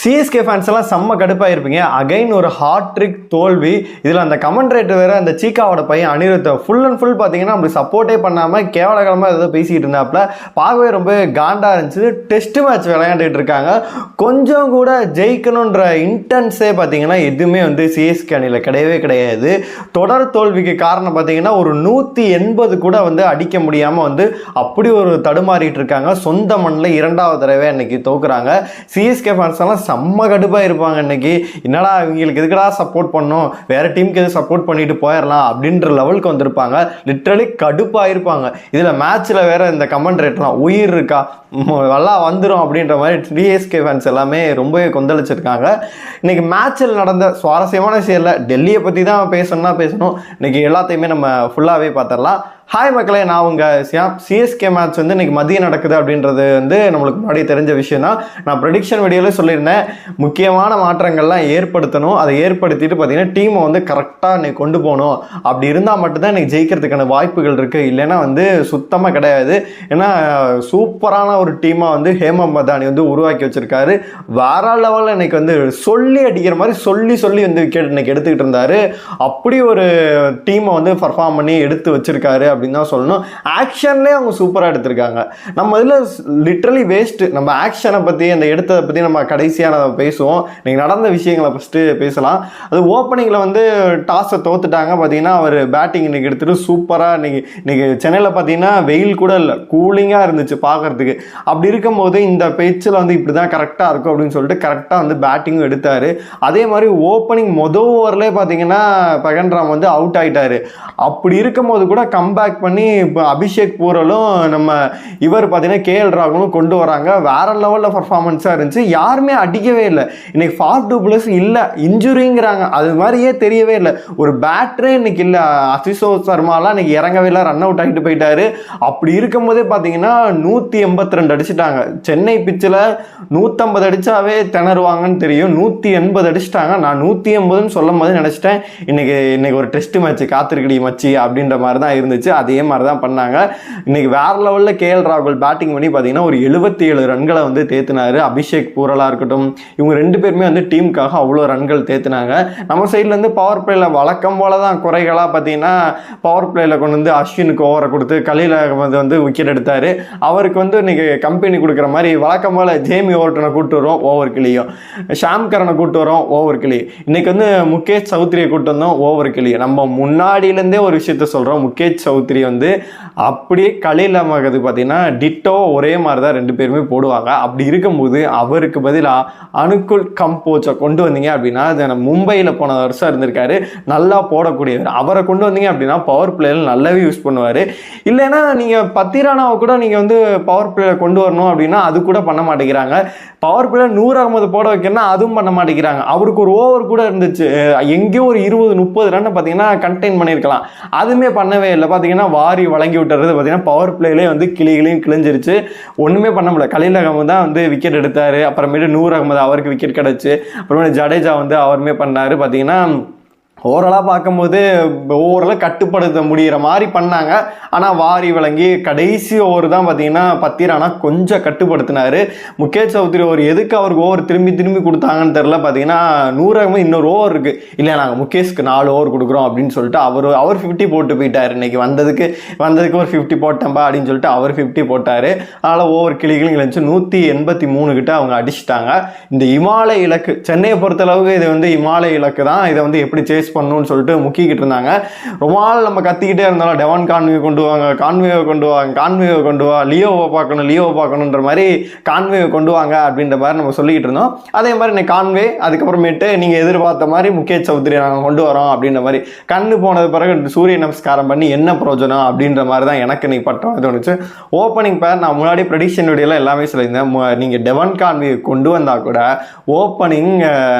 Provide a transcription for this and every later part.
CSK fans எல்லாம் செம்ம கடுப்பாக இருப்பீங்க அகைன் ஒரு ஹார்ட் ட்ரிக் தோல்வி. இதில் அந்த கமெண்ட் ரேட் வேறு அந்த சீக்காவோட பையன் அனிருத்த ஃபுல் அண்ட் ஃபுல் பார்த்தீங்கன்னா அப்படி சப்போர்ட்டே பண்ணாமல் கேவலகலமாக ஏதோ பேசிக்கிட்டு இருந்தாப்புல பார்க்கவே ரொம்ப காண்டாக இருந்துச்சு. டெஸ்ட் மேட்ச் விளையாண்டுட்டு இருக்காங்க. கொஞ்சம் கூட ஜெயிக்கணுன்ற இன்டென்ஸே பார்த்தீங்கன்னா எதுவுமே வந்து சிஎஸ்கே அணியில் கிடையவே கிடையாது. தொடர் தோல்விக்கு காரணம் பார்த்தீங்கன்னா ஒரு நூற்றி எண்பது கூட வந்து அடிக்க முடியாமல் வந்து அப்படி ஒரு தடுமாறிட்டு இருக்காங்க. சொந்த மண்ணில் இரண்டாவது தடவை அன்னைக்கு தோக்குறாங்க. சிஎஸ்கே ஃபேன்ஸ் எல்லாம் செம்ம கடுப்பாக இருப்பாங்க இன்னைக்கு. என்னடா இவங்களுக்கு எதுக்கடா சப்போர்ட் பண்ணோம் வேறு டீமுக்கு எதுவும் சப்போர்ட் பண்ணிட்டு போயிடலாம் அப்படின்ற லெவலுக்கு வந்திருப்பாங்க. லிட்ரலி கடுப்பாக இருப்பாங்க. இதில் மேட்ச்சில் வேறு இந்த கமெண்ட் ரேட்லாம் உயிர் இருக்கா? நல்லா வந்துடும் அப்படின்ற மாதிரி டிஎஸ்கே ஃபேன்ஸ் எல்லாமே ரொம்பவே கொந்தளிச்சிருக்காங்க. இன்னைக்கு மேட்ச்சில் நடந்த சுவாரஸ்யமான விஷயம் இல்லை டெல்லியை பற்றி தான் பேசணும்னா பேசணும். இன்னைக்கு எல்லாத்தையுமே நம்ம ஃபுல்லாகவே பார்த்துடலாம். ஹாய் மக்களே நான் உங்கள் சியா சிஎஸ்கே மேட்ச் வந்து இன்றைக்கி மதியம் நடக்குது அப்படின்றது வந்து நம்மளுக்கு முன்னாடி தெரிஞ்ச விஷயம் தான் நான் ப்ரடிக்ஷன் வீடியோவில் சொல்லியிருந்தேன். முக்கியமான மாற்றங்கள்லாம் ஏற்படுத்தணும். அதை ஏற்படுத்திட்டு பார்த்தீங்கன்னா டீமை வந்து கரெக்டாக இன்னைக்கு கொண்டு போகணும். அப்படி இருந்தால் மட்டும்தான் இன்றைக்கி ஜெயிக்கிறதுக்கான வாய்ப்புகள் இருக்குது இல்லைன்னா வந்து சுத்தமாக கிடையாது. ஏன்னா சூப்பரான ஒரு டீமாக வந்து ஹேமம் பதானி வந்து உருவாக்கி வச்சுருக்காரு. வேற லெவலில் இன்னைக்கு வந்து சொல்லி அடிக்கிற மாதிரி சொல்லி சொல்லி வந்து விக்கெட் இன்றைக்கி எடுத்துக்கிட்டு இருந்தார். அப்படி ஒரு டீமை வந்து பர்ஃபார்ம் பண்ணி எடுத்து வச்சுருக்காரு அப்படின்னு தான் சொல்லணும். ஆக்ஷன்லேயே அவங்க சூப்பராக எடுத்திருக்காங்க. நம்ம இதில் லிட்ரலி வேஸ்ட்டு நம்ம ஆக்ஷனை பற்றி அந்த எடுத்ததை பற்றி நம்ம கடைசியாக நம்ம பேசுவோம். நீங்கள் நடந்த விஷயங்களை ஃபஸ்ட்டு பேசலாம். அது ஓப்பனிங்கில் வந்து டாஸை தோத்துட்டாங்க. பார்த்தீங்கன்னா அவர் பேட்டிங் இன்றைக்கி எடுத்துகிட்டு சூப்பராக இன்றைக்கி இன்றைக்கி சென்னையில் பார்த்தீங்கன்னா வெயில் கூட இல்லை கூலிங்காக இருந்துச்சு பார்க்கறதுக்கு அப்படி இருக்கும்போது இந்த பேச்சில் வந்து இப்படி தான் கரெக்டாக இருக்கும் அப்படின்னு சொல்லிட்டு கரெக்டாக வந்து பேட்டிங்கும் எடுத்தார். அதே மாதிரி ஓப்பனிங் மொதல் ஓவர்லேயே பார்த்தீங்கன்னா பகன்ராம் வந்து அவுட் ஆகிட்டார் அப்படி இருக்கும்போது கூட கம்பேக் பண்ணி இப்போ அபிஷேக் பூரலும் நம்ம இவர் பார்த்தீங்கன்னா கேஎல் ராகுலும் கொண்டு வராங்க. வேற லெவலில் பர்ஃபார்மன்ஸாக இருந்துச்சு. யாருமே அடிக்கவே இல்லை. இன்னைக்கு ஃபாஸ்ட் டூ ப்ளஸ் இல்லை. இன்ஜுரிங்கிறாங்க அது மாதிரியே தெரியவே இல்லை. ஒரு பேட்டரே இன்னைக்கு இல்லை. அசிசோ சர்மாலாம் இன்னைக்கு இறங்கவே இல்லை. ரன் அவுட் ஆகிட்டு போயிட்டாரு. அப்படி இருக்கும்போதே பார்த்தீங்கன்னா நூற்றி எண்பத்தி ரெண்டு அடிச்சிட்டாங்க. சென்னை பிச்சில் நூற்றம்பது அடிச்சாவே திணறுவாங்கன்னு தெரியும். நூற்றி எண்பது அடிச்சிட்டாங்க. நான் நூற்றி எண்பதுன்னு சொல்லும் போது நினச்சிட்டேன். இன்னைக்கு இன்னைக்கு ஒரு டெஸ்ட் மேட்ச் காத்திருக்கடி மச்சி அப்படின்ற மாதிரி தான் இருந்துச்சு. அதே மாதிரி தான் பண்ணாங்க. இன்னைக்கு வேற லெவலில் கேஎல் ராகுல் பேட்டிங் பண்ணி பார்த்தீங்கன்னா ஒரு எழுபத்தி ஏழு ரன்களை வந்து தேத்தினாரு. அபிஷேக் பூரலாக இருக்கட்டும் இவங்க ரெண்டு பேருமே வந்து டீமுக்காக அவ்வளோ ரன்கள் தேத்தினாங்க. நம்ம சைட்லேருந்து பவர் பிளேயில் வழக்கம் போல தான் குறைகளாக பார்த்தீங்கன்னா பவர் பிளேயில் கொண்டு வந்து அஸ்வினுக்கு ஓவரை கொடுத்து கலீல் அகமது வந்து விக்கெட் எடுத்தார். அவருக்கு வந்து இன்னைக்கு கம்பெனி கொடுக்குற மாதிரி வழக்கம் போல் ஜேமி ஓவர்டனை கூட்டு வரோம் ஓவர் கிளியும். ஷாம் கரனை கூட்டு வரோம் ஓவர் கிளி. இன்னைக்கு வந்து முகேஷ் சௌத்ரியை கூட்டு வந்தோம் ஓவர் கிளி. நம்ம முன்னாடியிலேருந்தே ஒரு விஷயத்த சொல்கிறோம் முகேஷ் சௌத்ரி த்ரீ வந்து அப்படியே கலையில் மகது பார்த்தீங்கன்னா டிட்டோ ஒரே மாதிரி தான் ரெண்டு பேருமே போடுவாங்க. அப்படி இருக்கும்போது அவருக்கு பதிலாக அனுக்குல் கம்போச்சை கொண்டு வந்தீங்க அப்படின்னா அது மும்பையில் போன வருஷம் இருந்திருக்காரு. நல்லா போடக்கூடியவர். அவரை கொண்டு வந்தீங்க அப்படின்னா பவர் பிளேயில் நல்லாவே யூஸ் பண்ணுவார். இல்லைன்னா நீங்கள் பத்திரானாவை கூட நீங்கள் வந்து பவர் பிளேயில் கொண்டு வரணும் அப்படின்னா அது கூட பண்ண மாட்டேங்கிறாங்க. பவர் பிளே நூறு அகமது போட வைக்கணும்னா அதுவும் பண்ண மாட்டேங்கிறாங்க. அவருக்கு ஒரு ஓவர் கூட இருந்துச்சு. எங்கேயோ ஒரு இருபது முப்பது ரன் பார்த்தீங்கன்னா கண்டெயின் பண்ணியிருக்கலாம். அதுவுமே பண்ணவே இல்லை. பார்த்தீங்கன்னா வாரி வழங்கி விட்டுறது பார்த்தீங்கன்னா பவர் பிளேலே வந்து கிளிகளையும் கிழிஞ்சிருச்சு. ஒன்றுமே பண்ண முடியல. கலீல் அகமது தான் வந்து விக்கெட் எடுத்தார். அப்புறமேட்டு நூறு அகமது அவருக்கு விக்கெட் கிடச்சி. அப்புறமேட்டு ஜடேஜா வந்து அவருமே பண்ணார். பார்த்தீங்கன்னா ஓவராலாக பார்க்கும்போது ஓவராலாக கட்டுப்படுத்த முடிகிற மாதிரி பண்ணாங்க. ஆனால் வாரி விளங்கி கடைசி ஓவர் தான் பார்த்தீங்கன்னா பத்திரானா கொஞ்சம் கட்டுப்படுத்தினார். முகேஷ் சௌத்ரி ஒரு எதுக்கு அவருக்கு ஓவர் திரும்பி திரும்பி கொடுத்தாங்கன்னு தெரில பார்த்தீங்கன்னா நூறாகமே இன்னொரு ஓவர் இருக்குது இல்லை நாங்கள் முகேஷ்க்கு நாலு ஓவர் கொடுக்குறோம் அப்படின்னு சொல்லிட்டு அவர் அவர் ஃபிஃப்டி போட்டு போயிட்டார். இன்னைக்கு வந்ததுக்கு வந்ததுக்கு ஒரு ஃபிஃப்டி போட்டேன்பா அப்படின்னு சொல்லிட்டு அவர் ஃபிஃப்டி போட்டார். அதனால் ஓவர் கிளிகளும் கிழிச்சு நூற்றி எண்பத்தி மூணு கிட்ட அவங்க அடிச்சிட்டாங்க. இந்த இமாலய இலக்கு சென்னையை பொறுத்தளவுக்கு இது வந்து இமாலய இலக்கு தான். இதை வந்து எப்படி சேஸ் பண்ணணும்னு சொல்லிட்டு முக்கிக்கிட்டு இருந்தாங்க. ரொம்ப நாள் நம்ம கத்திக்கிட்டே இருந்தாலும் டெவன் கான்வே கொண்டு வாங்க கான்வேவை கொண்டு வாங்க கான்வேவை கொண்டு வா லியோவை பார்க்கணும் லியோவை பார்க்கணுன்ற மாதிரி கான்வேவை கொண்டு வாங்க அப்படின்ற மாதிரி நம்ம சொல்லிக்கிட்டு இருந்தோம். அதே மாதிரி இன்னைக்கு கான்வே அதுக்கப்புறமேட்டு நீங்கள் எதிர்பார்த்த மாதிரி முகேஷ் சௌத்ரி நாங்கள் கொண்டு வரோம் அப்படின்ற மாதிரி கண்ணு போனது பிறகு சூரிய நமஸ்காரம் பண்ணி என்ன பிரயோஜனம் அப்படின்ற மாதிரி தான் எனக்கு இன்னைக்கு பட்டம் தோணுச்சு. ஓப்பனிங் பேர் நான் முன்னாடி ப்ரெடிக்ஷன் வீடியோலாம் எல்லாமே சொல்லியிருந்தேன். நீங்கள் டெவன் கான்வி கொண்டு வந்தால் கூட ஓப்பனிங்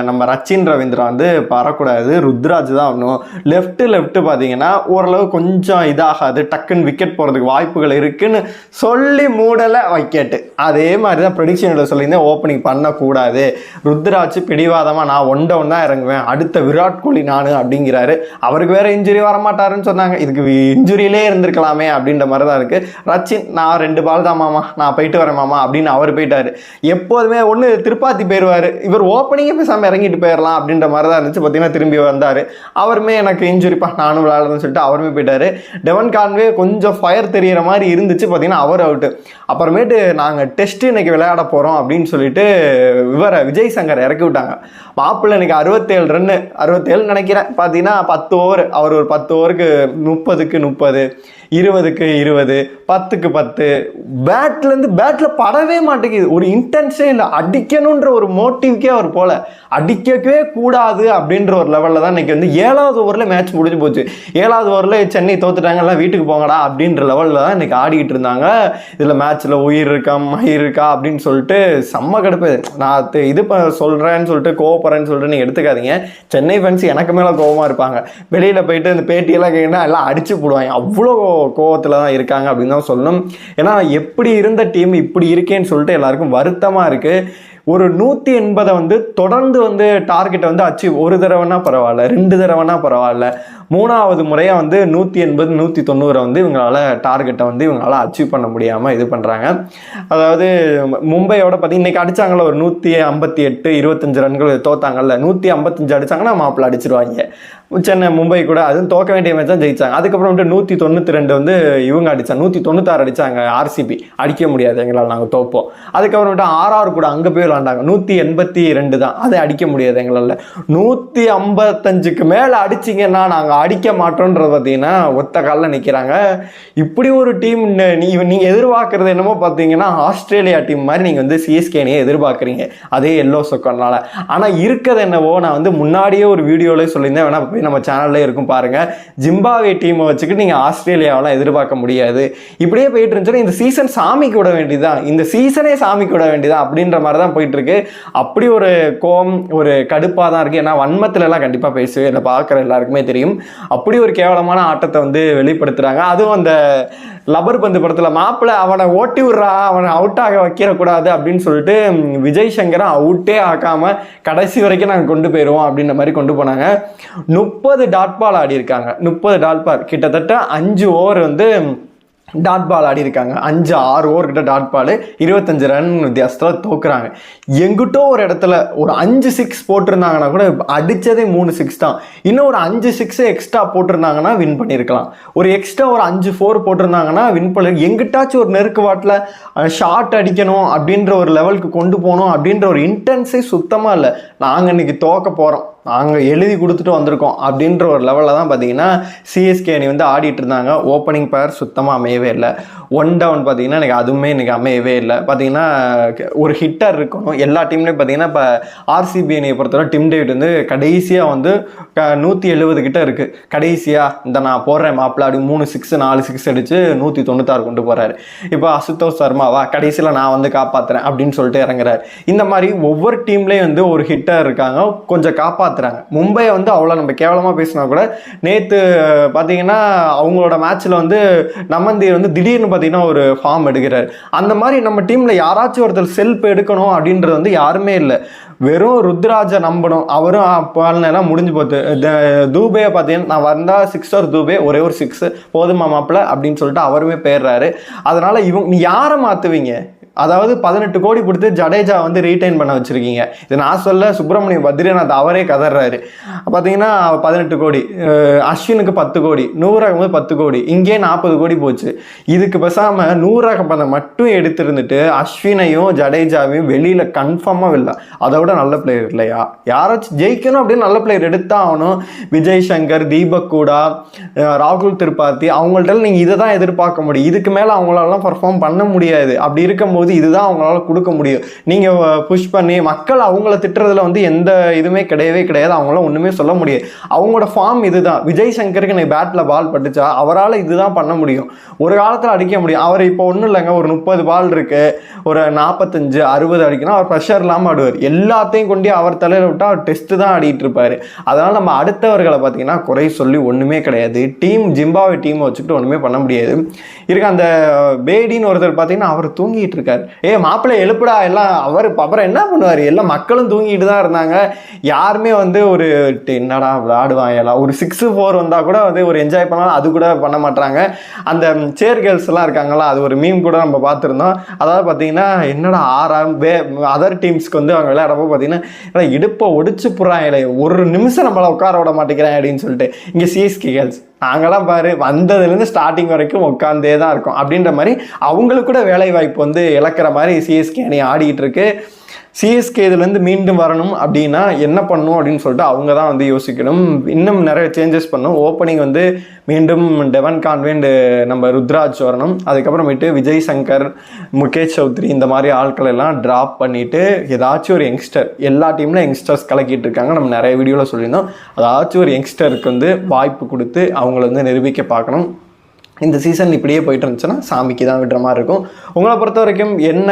நம்ம ரச்சின் ரவீந்திரா வந்து பரக்கூடாது ருத்ரா ருத்ராஜ் தான் ஆகணும். லெஃப்ட் லெஃப்ட் பார்த்தீங்கன்னா ஓரளவு கொஞ்சம் இதாகாது. டக்குன்னு விக்கெட் போகிறதுக்கு வாய்ப்புகள் இருக்குன்னு சொல்லி மூடலை விக்கெட்டு அதே மாதிரி தான் ப்ரெடிக்ஷனில் சொல்லியிருந்தேன் ஓப்பனிங் பண்ணக்கூடாது. ருத்ராஜ் பிடிவாதமாக நான் ஒன் டவுன் தான் இறங்குவேன். அடுத்த விராட் கோலி நான் அப்படிங்கிறாரு. அவருக்கு வேறு இன்ஜுரி வரமாட்டாருன்னு சொன்னாங்க. இதுக்கு இன்ஜுரியிலே இருந்திருக்கலாமே அப்படின்ற மாதிரி தான் இருக்குது ரச்சின் நான் ரெண்டு பால் தான் மாமா. நான் போயிட்டு வரேன் மாமா அப்படின்னு அவர் போயிட்டாரு. எப்போதுமே ஒன்று திருப்பாத்தி போயிடுவார் இவர் ஓப்பனிங்கே பேசாமல் இறங்கிட்டு போயிடலாம் அப்படின்ற மாதிரி தான் இருந்துச்சு. பார்த்தீங்கன்னா திரும்பி வந்தார். அவருமே எனக்கு இன்ஜுரிப்பா நானும் விளையாடுறேன்னு சொல்லிட்டு அவருமே போயிட்டாரு. டெவன் கான்வே கொஞ்சம் ஃபயர் தெரியிற மாதிரி இருந்துச்சு பார்த்தீங்கன்னா அவர் அவுட்டு அப்புறமேட்டு நாங்கள் டெஸ்ட் இன்னைக்கு விளையாட போகிறோம் அப்படின்னு சொல்லிட்டு விவர விஜய் சங்கர் இறக்கி விட்டாங்க. மாப்பிள்ளை இன்னைக்கு அறுபத்தேழு ரன்னு அறுபத்தேழு நினைக்கிறேன். பார்த்தீங்கன்னா பத்து ஓவர் அவர் ஒரு பத்து ஓவருக்கு முப்பதுக்கு முப்பது இருபதுக்கு இருபது பத்துக்கு பத்து. பேட்லேருந்து பேட்டில் படவே மாட்டேங்குது. ஒரு இன்டென்ஸே இல்லை. அடிக்கணுன்ற ஒரு மோட்டிவ்க்கே அவர் போல. அடிக்கவே கூடாது அப்படின்ற ஒரு லெவலில் தான் இன்னைக்கு வந்து ஏழாவது ஓவரில் மேட்ச் முடிஞ்சு போச்சு. ஏழாவது ஓவரில் சென்னை தோத்துட்டாங்க எல்லாம் வீட்டுக்கு போங்கடா அப்படின்ற லெவலில் தான் இன்னைக்கு ஆடிக்கிட்டு இருந்தாங்க. இதில் மேட்ச்சில் உயிர் இருக்கா மயிர் இருக்கா அப்படின்னு சொல்லிட்டு செம்ம கிடப்பு. நான் இது ப- சொல்கிறேன்னு சொல்லிட்டு கோவப்படுறேன்னு சொல்லிட்டு நீங்கள் எடுத்துக்காதீங்க. சென்னை ஃபேன்ஸ் எனக்கு மேலே கோவமாக இருப்பாங்க. வெளியில் போயிட்டு இந்த பேட்டியெல்லாம் கேட்டால் எல்லாம் அடிச்சு போடுவாங்க. அவ்வளோ கோவத்தில் தான் இருக்காங்க அப்படின்னு தான் சொல்லணும். ஏன்னா எப்படி இருந்த டீம் இப்படி இருக்கேன்னு சொல்லிட்டு எல்லாருக்கும் வருத்தமாக இருக்குது ஒரு நூற்றி எண்பதை வந்து தொடர்ந்து வந்து டார்கெட்டை வந்து அச்சீவ் ஒரு தடவைனா பரவாயில்ல ரெண்டு தடவைனா பரவாயில்ல. மூணாவது முறையாக வந்து நூற்றி எண்பது நூற்றி தொண்ணூறை வந்து இவங்களால டார்கெட்டை வந்து இவங்களால அச்சீவ் பண்ண முடியாமல் இது பண்ணுறாங்க அதாவது மும்பையோட பார்த்திங்கன்னா இன்னைக்கு அடித்தாங்கள ஒரு நூற்றி ஐம்பத்தி எட்டு இருபத்தஞ்சு ரன்கள் தோத்தாங்கல்ல நூற்றி ஐம்பத்தஞ்சு அடிச்சாங்கன்னா மாப்பிள்ள அடிச்சிருவாங்க. சென்னை மும்பை கூட அதுவும் தோக்க வேண்டிய மேட்ச் தான் ஜெயிச்சாங்க. அதுக்கப்புறம் வந்து நூற்றி தொண்ணூற்றி ரெண்டு வந்து இவங்க அடிச்சாங்க. நூற்றி தொண்ணூத்தாறு அடித்தாங்க ஆர்சிபி அடிக்க முடியாது எங்களால் நாங்கள் தோப்போம். அதுக்கப்புறம் வந்துட்டு ஆர்ஆர் கூட அங்கே போய் விளாண்டாங்க நூற்றி எண்பத்தி ரெண்டு தான். அதை அடிக்க முடியாது எங்களால். நூற்றி ஐம்பத்தஞ்சுக்கு மேலே அடிச்சிங்கன்னா நாங்கள் அடிக்க மாட்டோன்றது பார்த்தீங்கன்னா ஒத்த காலில் நிற்கிறாங்க இப்படி ஒரு டீம் நீ நீங்கள் எதிர்பார்க்குறது என்னமோ பார்த்தீங்கன்னா ஆஸ்திரேலியா டீம் மாதிரி நீங்கள் வந்து சிஎஸ்கேனையே எதிர்பார்க்குறீங்க. அதே எல்லோ சொக்கனால ஆனால் இருக்கிறது என்னவோ நான் வந்து முன்னாடியே ஒரு வீடியோவிலே சொல்லியிருந்தேன். வேணா போய் நம்ம சேனல்லே இருக்கும் பாருங்கள் ஜிம்பாவே டீமை வச்சுக்கிட்டு நீங்கள் ஆஸ்திரேலியாவெலாம் எதிர்பார்க்க முடியாது. இப்படியே போயிட்டு இருந்துச்சுன்னா இந்த சீசன் சாமிக்கு விட வேண்டியதுதான். இந்த சீசனே சாமிக்கு விட வேண்டியதா அப்படின்ற மாதிரி தான் போயிட்டு இருக்கு. அப்படி ஒரு கோம் ஒரு கடுப்பாக தான் இருக்குது ஏன்னா வன்மத்துலலாம் கண்டிப்பாக பேசுவேன் என்னை பார்க்குற எல்லாருக்குமே தெரியும். அப்படி ஒரு கேவலமான ஆட்டத்தை வந்து வெளிப்படுத்துறாங்க. அதுவும் அந்த லப்பர் பந்து படத்தில் மாப்பிள்ளை அவனை ஓட்டி விட்றா அவனை அவுட் ஆக வைக்கிறக்கூடாது அப்படின்னு சொல்லிட்டு விஜய் சங்கரை அவுட்டே ஆக்காம கடைசி வரைக்கும் நாங்கள் கொண்டு போயிடுவோம் அப்படின்ற மாதிரி கொண்டு போனாங்க. முப்பது டாட் பால் ஆடி இருக்காங்க. முப்பது டாட் பால் கிட்டத்தட்ட அஞ்சு ஓவர் வந்து டாட் பால் ஆடி இருக்காங்க. அஞ்சு ஆறு ஓவர் கிட்ட டாட் பால் இருபத்தஞ்சு ரன் வித்தியாசத்தில் தோக்குறாங்க. எங்கிட்டோ ஒரு இடத்துல ஒரு அஞ்சு சிக்ஸ் போட்டிருந்தாங்கன்னா கூட அடித்ததே மூணு சிக்ஸ் தான். இன்னும் ஒரு அஞ்சு சிக்ஸ் எக்ஸ்ட்ரா போட்டிருந்தாங்கன்னா வின் பண்ணியிருக்கலாம் ஒரு எக்ஸ்ட்ரா ஒரு அஞ்சு ஃபோர் போட்டிருந்தாங்கன்னா வின் பண்ணி எங்கிட்டாச்சும் ஒரு நெருக்கு வாட்டில் ஷார்ட் அடிக்கணும் அப்படின்ற ஒரு லெவலுக்கு கொண்டு போகணும் அப்படின்ற ஒரு இன்டென்ஸே சுத்தமாக இல்லை. நாங்கள் இன்னைக்கு தோக்க போகிறோம் நாங்கள் எழுதி கொடுத்துட்டு வந்திருக்கோம் அப்படின்ற ஒரு லெவலில் தான் பார்த்தீங்கன்னா சிஎஸ்கே அணி வந்து ஆடிட்டு இருந்தாங்க. ஓப்பனிங் பேர் சுத்தமாக அமையவே இல்லை. ஒன் டவுன் பார்த்தீங்கன்னா எனக்கு அதுவுமே எனக்கு அமையவே இல்லை. பார்த்தீங்கன்னா ஒரு ஹிட்டர் இருக்கணும். எல்லா டீம்லேயும் பார்த்தீங்கன்னா இப்போ ஆர்சிபி அணியை பொறுத்தவரை டிம் டேவிட் வந்து கடைசியாக வந்து நூற்றி எழுபது கிட்ட இருக்குது கடைசியாக இந்த நான் போடுறேன் மாப்பிள்ள அப்படி மூணு சிக்ஸ் நாலு சிக்ஸ் அடித்து நூற்றி தொண்ணூத்தாறு கொண்டு போகிறாரு இப்போ அசுதோஷ் சர்மாவா கடைசியில் நான் வந்து காப்பாற்றுறேன் அப்படின்னு சொல்லிட்டு இறங்குறாரு. இந்த மாதிரி ஒவ்வொரு டீம்லேயும் வந்து ஒரு ஹிட்டர் இருக்காங்க. கொஞ்சம் காப்பாற்று காப்பாற்றுறாங்க மும்பையை வந்து அவ்வளோ நம்ம கேவலமாக பேசினா கூட நேற்று பார்த்தீங்கன்னா அவங்களோட மேட்ச்சில் வந்து நமந்தீர் வந்து திடீர்னு பார்த்தீங்கன்னா ஒரு ஃபார்ம் எடுக்கிறார். அந்த மாதிரி நம்ம டீமில் யாராச்சும் ஒருத்தர் செல்ஃப் எடுக்கணும் அப்படின்றது வந்து யாருமே இல்லை. வெறும் ருத்ராஜை நம்பணும். அவரும் பாலனெல்லாம் முடிஞ்சு போச்சு. த- தூபேயை பார்த்தீங்கன்னா நான் வந்தால் சிக்ஸர் தூபே ஒரே ஒரு சிக்ஸ் போதுமா மாப்பிள்ள அப்படின்னு சொல்லிட்டு அவருமே போயிடுறாரு. அதனால் இவங்க நீ யாரை மாற்றுவீங்க அதாவது பதினெட்டு கோடி கொடுத்து ஜடேஜா வந்து ரீடைன் பண்ண வச்சுருக்கீங்க. இது நான் சொல்ல சுப்பிரமணியம் பத்ரிநாத் அவரே கதறாரு பார்த்தீங்கன்னா பதினெட்டு கோடி அஸ்வினுக்கு பத்து கோடி நூறாகும் போது பத்து கோடி இங்கே நாற்பது கோடி போச்சு. இதுக்கு பேசாமல் நூறாக பதம் மட்டும் எடுத்திருந்துட்டு அஸ்வினையும் ஜடேஜாவையும் வெளியில் கன்ஃபார்மாக இல்லை அதை விட நல்ல பிளேயர் இல்லையா? யாராச்சும் ஜெயிக்கணும் அப்படின்னு நல்ல பிளேயர் எடுத்தா ஆகணும். விஜய் சங்கர் தீபக் கூடா ராகுல் திரிபாதி அவங்கள்ட்ட நீங்கள் இதை தான் எதிர்பார்க்க முடியும். இதுக்கு மேலே அவங்களாலாம் பர்ஃபார்ம் பண்ண முடியாது. அப்படி இருக்கும்போது இருக்கும்போது இதுதான் அவங்களால கொடுக்க முடியும். நீங்கள் புஷ் பண்ணி மக்கள் அவங்கள திட்டுறதுல வந்து எந்த இதுவுமே கிடையவே கிடையாது. அவங்களால ஒன்றுமே சொல்ல முடியாது. அவங்களோட ஃபார்ம் இதுதான். விஜய் சங்கருக்கு எனக்கு பேட்டில் பால் பட்டுச்சா? அவரால் இதுதான் பண்ண முடியும். ஒரு காலத்தில் அடிக்க முடியும். அவர் இப்போ ஒன்றும் இல்லைங்க. ஒரு முப்பது பால் இருக்கு. ஒரு நாற்பத்தஞ்சு அறுபது அடிக்கணும். அவர் ப்ரெஷர் இல்லாமல் ஆடுவார். எல்லாத்தையும் கொண்டு அவர் தலையில் விட்டால் அவர் டெஸ்ட் தான் ஆடிட்டு இருப்பாரு. அதனால நம்ம அடுத்தவர்களை பார்த்தீங்கன்னா குறை சொல்லி ஒன்றுமே கிடையாது. டீம் ஜிம்பாவே டீம் வச்சுக்கிட்டு ஒன்றுமே பண்ண முடியாது. இருக்க அந்த பேடின்னு ஒருத்தர் பார்த்தீங்கன்னா அவர் தூங்கிட்டு இருக்காரு. ஏ மாப்பிள்ளை எழுப்புடா எல்லாம் அவர் அப்புறம் என்ன பண்ணுவார்? எல்லாம் மக்களும் தூங்கிட்டு தான் இருந்தாங்க. யாருமே வந்து ஒரு என்னடா விளாடுவான் எல்லாம். ஒரு சிக்ஸ் ஃபோர் வந்தால் கூட வந்து ஒரு என்ஜாய் பண்ணலாம். அது கூட பண்ண மாட்டாங்க அந்த சேர் கேர்ள்ஸ்லாம் இருக்காங்களா அது ஒரு மீம் கூட நம்ம பார்த்துருந்தோம். அதாவது பார்த்தீங்கன்னா என்னடா ஆறாம் வே அதர் டீம்ஸ்க்கு வந்து அவங்க விளையாடப்போ பார்த்தீங்கன்னா ஏன்னா இடுப்பை ஒடிச்சு புறாங்களே ஒரு நிமிஷம் நம்மளை உட்கார விட மாட்டேங்கிறேன் அப்படின்னு சொல்லிட்டு இங்கே சிஎஸ்கே கேர்ள்ஸ் நாங்களாம் பாரு வந்ததுலேருந்து ஸ்டார்டிங் வரைக்கும் உட்காந்தே தான் இருக்கும். அப்படின்ற மாதிரி அவங்களுக்கு கூட வேலை வாய்ப்பு வந்து இழக்கிற மாதிரி சிஎஸ்கே அணி ஆடிக்கிட்டு இருக்கு. சிஎஸ்கே இதுலேருந்து மீண்டும் வரணும் அப்படின்னா என்ன பண்ணும் அப்படின்னு சொல்லிட்டு அவங்க தான் வந்து யோசிக்கணும். இன்னும் நிறைய சேஞ்சஸ் பண்ணும் ஓப்பனிங் வந்து மீண்டும் டெவன் கான்வெண்ட் uh, நம்ம ருத்ராஜ் வரணும். அதுக்கப்புறமேட்டு விஜய் சங்கர் முகேஷ் சௌத்ரி இந்த மாதிரி ஆட்கள் எல்லாம் ட்ராப் பண்ணிவிட்டு ஏதாச்சும் ஒரு யங்ஸ்டர் எல்லா டீம்ல யங்ஸ்டர்ஸ் கலக்கிட்டு இருக்காங்க. நம்ம நிறைய வீடியோவில் சொல்லியிருந்தோம். அதாச்சும் ஒரு யங்ஸ்டருக்கு வந்து வாய்ப்பு கொடுத்து அவங்கள வந்து நிரூபிக்க பார்க்கணும். இந்த சீசன் இப்படியே போயிட்டு இருந்துச்சுன்னா சாமிக்கு தான் விடுற மாதிரி இருக்கும். உங்களை பொறுத்த வரைக்கும் என்ன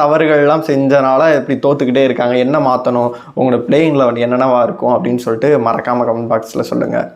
தவறுகள்லாம் செஞ்சனால இப்படி தோத்துக்கிட்டே இருக்காங்க? என்ன மாற்றணும் உங்களோட பிளேயிங் லெவன் என்னென்னவா இருக்கும் அப்படின்னு சொல்லிட்டு மறக்காமல் கமெண்ட் பாக்ஸில் சொல்லுங்கள்